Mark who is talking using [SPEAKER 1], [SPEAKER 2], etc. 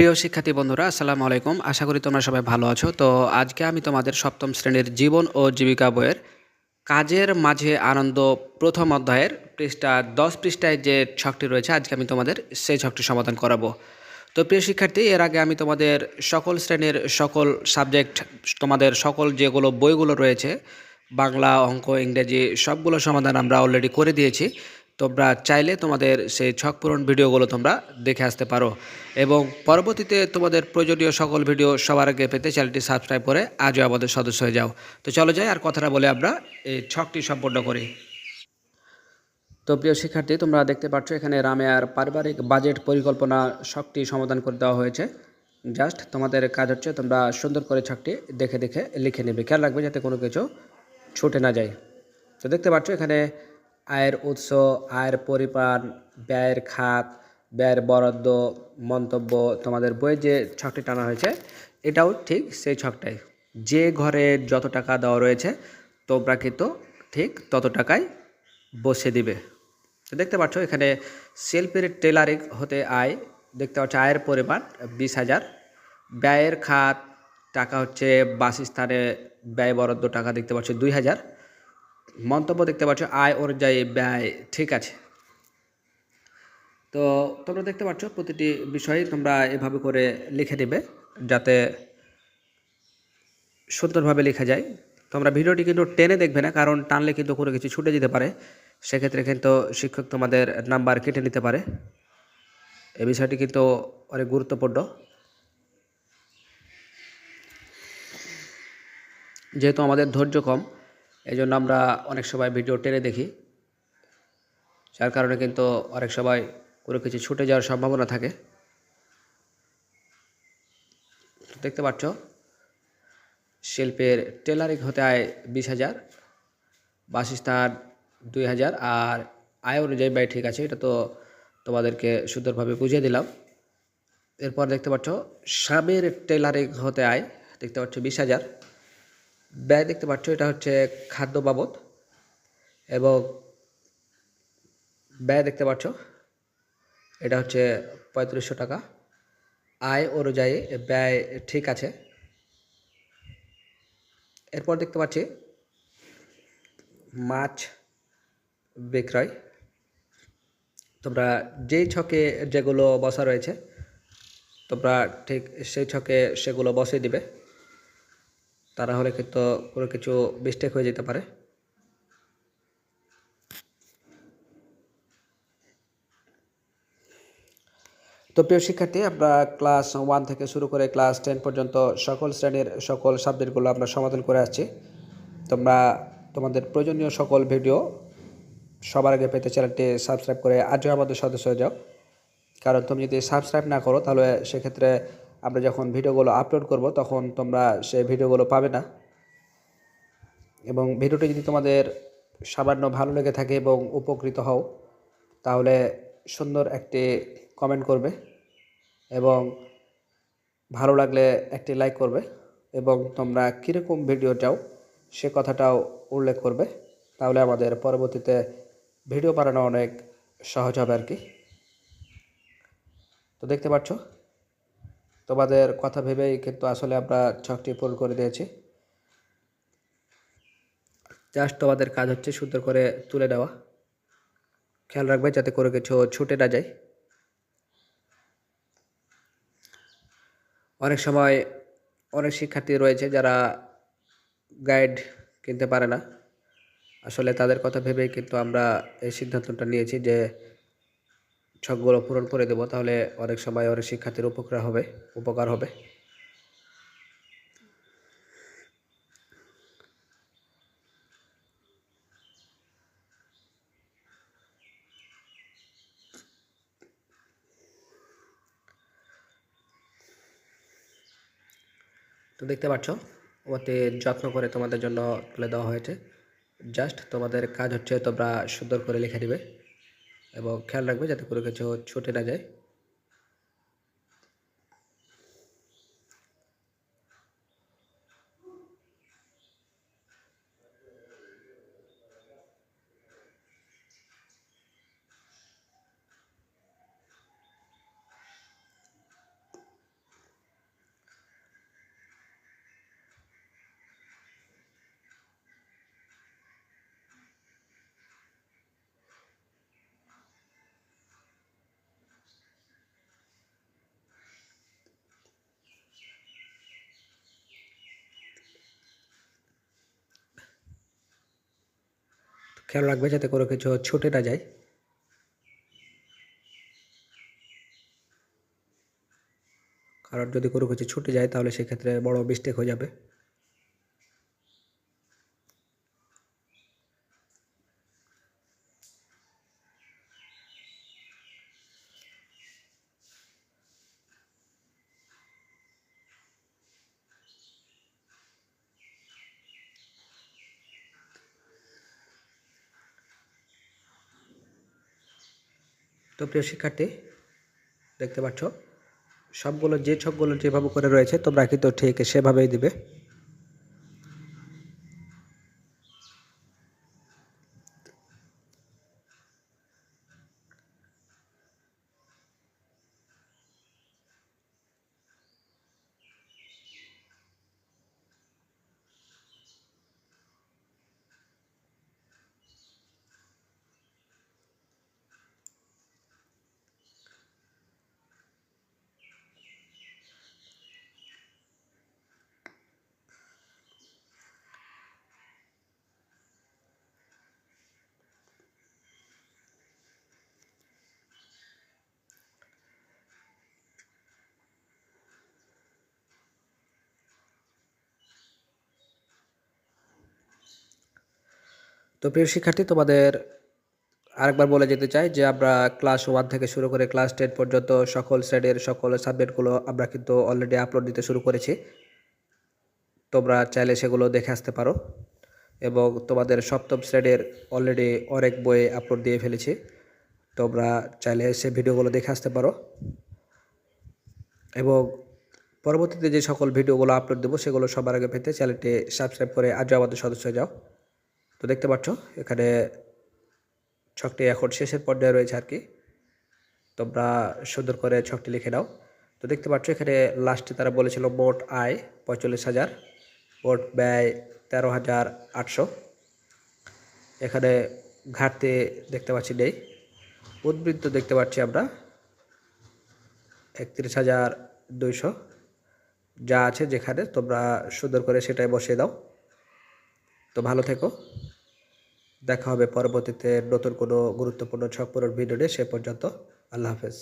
[SPEAKER 1] প্রিয় শিক্ষার্থী বন্ধুরা, আসসালামু আলাইকুম। আশা করি তোমরা সবাই ভালো আছো। তো আজকে আমি তোমাদের সপ্তম শ্রেণির জীবন ও জীবিকা বইয়ের কাজের মাঝে আনন্দ প্রথম অধ্যায়ের পৃষ্ঠা দশ পৃষ্ঠায় যে ছকটি রয়েছে, আজকে আমি তোমাদের সেই ছকটি সমাধান করাবো। তো প্রিয় শিক্ষার্থী, এর আগে আমি তোমাদের সকল শ্রেণির সকল সাবজেক্ট, তোমাদের সকল যেগুলো বইগুলো রয়েছে, বাংলা, অঙ্ক, ইংরেজি, সবগুলো সমাধান আমরা অলরেডি করে দিয়েছি। তোমরা চাইলে তোমাদের সেই ছক পূরণ ভিডিওগুলো তোমরা দেখে আসতে পারো। এবং পরবর্তীতে তোমাদের প্রয়োজনীয় সকল ভিডিও সবার আগে পেতে চ্যানেলটি সাবস্ক্রাইব করে আজও আমাদের সদস্য হয়ে যাও। তো চলো যাই, আর কথাটা বলে আমরা এই ছকটি সম্পন্ন করি। তো প্রিয় শিক্ষার্থী, তোমরা দেখতে পাচ্ছ এখানে রামেয়ার পারিবারিক বাজেট পরিকল্পনা ছকটি সমাধান করে দেওয়া হয়েছে। জাস্ট তোমাদের কাজ হচ্ছে তোমরা সুন্দর করে ছকটি দেখে দেখে লিখে নেবে। খেয়াল রাখবে যাতে কোনো কিছু ছুটে না যায়। তো দেখতে পাচ্ছ এখানে আয়ের উৎস, আয়ের পরিমাণ, ব্যয়ের খাত, ব্যয়ের বরাদ্দ, মন্তব্য তোমাদের বইয়ে যে ছকটি টানা হয়েছে, এটাও ঠিক সেই ছকটাই। যে ঘরে যত টাকা দেওয়া রয়েছে, তোমরা কিন্তু ঠিক তত টাকায় বসে দিবে। তো দেখতে পাচ্ছ, এখানে শিল্পের টেলারিং হতে আয়, দেখতে পাচ্ছ আয়ের পরিমাণ বিশ হাজার। ব্যয়ের খাত, টাকা হচ্ছে বাসস্থানে ব্যয় বরাদ্দ টাকা দেখতে পাচ্ছ দুই হাজার। মন্তব্য দেখতে পাচ্ছ, আয় অনুযায়ী ব্যয়, ঠিক আছে। তো তোমরা দেখতে পাচ্ছ, প্রতিটি বিষয় তোমরা এভাবে করে লিখে নেবে যাতে সুন্দরভাবে লেখা যায়। তোমরা ভিডিওটি কিন্তু টেনে দেখবে না, কারণ টানলে কিন্তু কোনো কিছু ছুটে যেতে পারে। সেক্ষেত্রে কিন্তু শিক্ষক তোমাদের নাম্বার কেটে নিতে পারে। এ বিষয়টি কিন্তু অনেক গুরুত্বপূর্ণ। যেহেতু আমাদের ধৈর্য কম এই জন্য আমরা অনেক সময় ভিডিও টেনে দেখি। যার কারণে কিন্তু অনেক সময় কোনো কিছু ছুটে যাওয়ার সম্ভাবনা থাকে। দেখতে পাচ্ছ, শিল্পের টেলারিং হতে আয় বিশ হাজার, বাসস্থান দুই হাজার, আর আয় অনুযায়ী ব্যয় ঠিক আছে, এটা তো তোমাদেরকে সুন্দরভাবে বুঝিয়ে দিলাম। এরপর দেখতে পাচ্ছ, স্বামীর টেলারিং হতে আয়, দেখতে পাচ্ছ বিশ হাজার। ব্যয় দেখতে পাচ্ছ, এটা হচ্ছে খাদ্য বাবদ। এবং ব্যয় দেখতে পাচ্ছ, এটা হচ্ছে পঁয়ত্রিশশো টাকা। আয় অনুযায়ী ব্যয় ঠিক আছে। এরপর দেখতে পাচ্ছি, মাছ বিক্রয়। তোমরা যেই ছকে যেগুলো বসা রয়েছে, তোমরা ঠিক সেই ছকে সেগুলো বসে দিবে। তারা হলে কিন্তু কোনো কিছু মিস্টেক হয়ে যেতে পারে। তো প্রিয় শিক্ষার্থী, আমরা ক্লাস ওয়ান থেকে শুরু করে ক্লাস টেন পর্যন্ত সকল শ্রেণির সকল সাবজেক্টগুলো আমরা সমাধান করে আসছি। তোমরা তোমাদের প্রয়োজনীয় সকল ভিডিও সবার আগে পেতে চ্যানেলটি সাবস্ক্রাইব করে আজও আমাদের সদস্য হয়ে যাও কারণ তুমি যদি সাবস্ক্রাইব না করো, তাহলে সেক্ষেত্রে আমরা যখন ভিডিওগুলো আপলোড করব, তখন তোমরা সেই ভিডিওগুলো পাবে না। এবং ভিডিওটি যদি তোমাদের সামান্য ভালো লেগে থাকে এবং উপকৃত হও, তাহলে সুন্দর একটি কমেন্ট করবে এবং ভালো লাগলে একটি লাইক করবে এবং তোমরা কীরকম ভিডিও চাও সে কথাটাও উল্লেখ করবে। তাহলে আমাদের পরবর্তীতে ভিডিও বানানো অনেক সহজ হবে আর কি। তো দেখতে পাচ্ছ তোমাদের কথা ভেবেই কিন্তু আসলে আমরা ছকটি পূরণ করে দিয়েছি। জাস্ট তোমাদের কাজ হচ্ছে সুন্দর করে তুলে নেওয়া। খেয়াল রাখবে যাতে করে কিছু ছুটে না যায়। অনেক সময় অনেক শিক্ষার্থী রয়েছে যারা গাইড কিনতে পারে না। আসলে তাদের কথা ভেবেই কিন্তু আমরা এই সিদ্ধান্তটা নিয়েছি যে ছকগুলো পূরণ করে দেবো, তাহলে অনেক সময় অনেক শিক্ষার্থীর উপকার হবে উপকার হবে। তো দেখতে পাচ্ছ, অতি যত্ন করে তোমাদের জন্য তুলে দেওয়া হয়েছে। জাস্ট তোমাদের কাজ হচ্ছে তোমরা সুন্দর করে লিখে দিবে। এবং খেয়াল রাখবে যাতে কোনো কিছু ছুটে না যায়। খেয়াল রাখবে যাতে করে কিছু ছুটে না যায়। কারণ যদি কোনো কিছু ছুটে যায়, তাহলে সেক্ষেত্রে বড় মিস্টেক হয়ে যাবে। তো প্রিয় শিক্ষার্থী, দেখতে পাচ্ছ, সবগুলো যে ছকগুলো যেভাবে করে রয়েছে, তোমরা কিন্তু ঠিক সেভাবেই দিবে। তো প্রিয় শিক্ষার্থী, তোমাদের আরেকবার বলে যেতে চাই যে আমরা ক্লাস ওয়ান থেকে শুরু করে ক্লাস টেন পর্যন্ত সকল শ্রেণির সকল সাবজেক্টগুলো আমরা কিন্তু অলরেডি আপলোড দিতে শুরু করেছি। তোমরা চাইলে সেগুলো দেখে আসতে পারো এবং তোমাদের সপ্তম শ্রেণির অলরেডি অনেক বই আপলোড দিয়ে ফেলেছি। তোমরা চাইলে সে ভিডিওগুলো দেখে আসতে পারো। এবং পরবর্তীতে যে সকল ভিডিওগুলো আপলোড দেবো, সেগুলো সবার আগে পেতে চ্যানেলটি সাবস্ক্রাইব করে আজও আমাদের সদস্য যাও। তো দেখতে পাচ্ছ, এখানে ছকটি এখন শেষের পর্যায়ে রয়েছে আর কি। তোমরা সুন্দর করে ছকটি লিখে নাও। তো দেখতে পাচ্ছ, এখানে লাস্টে তারা বলেছিল মোট আয় পঁয়তাল্লিশ হাজার, মোট ব্যয় তেরো হাজার আটশো। এখানে ঘাটতি দেখতে পাচ্ছি নেই। উদ্বৃত্ত দেখতে পাচ্ছি আমরা একত্রিশ হাজার দুইশো। যা আছে যেখানে তোমরা সুন্দর করে সেটাই বসিয়ে দাও। তো ভালো থেকো। দেখা হবে পরবর্তীতে নতুন কোনো গুরুত্বপূর্ণ ছক ভিডিও নিয়ে সে পর্যন্ত আল্লাহ হাফেজ।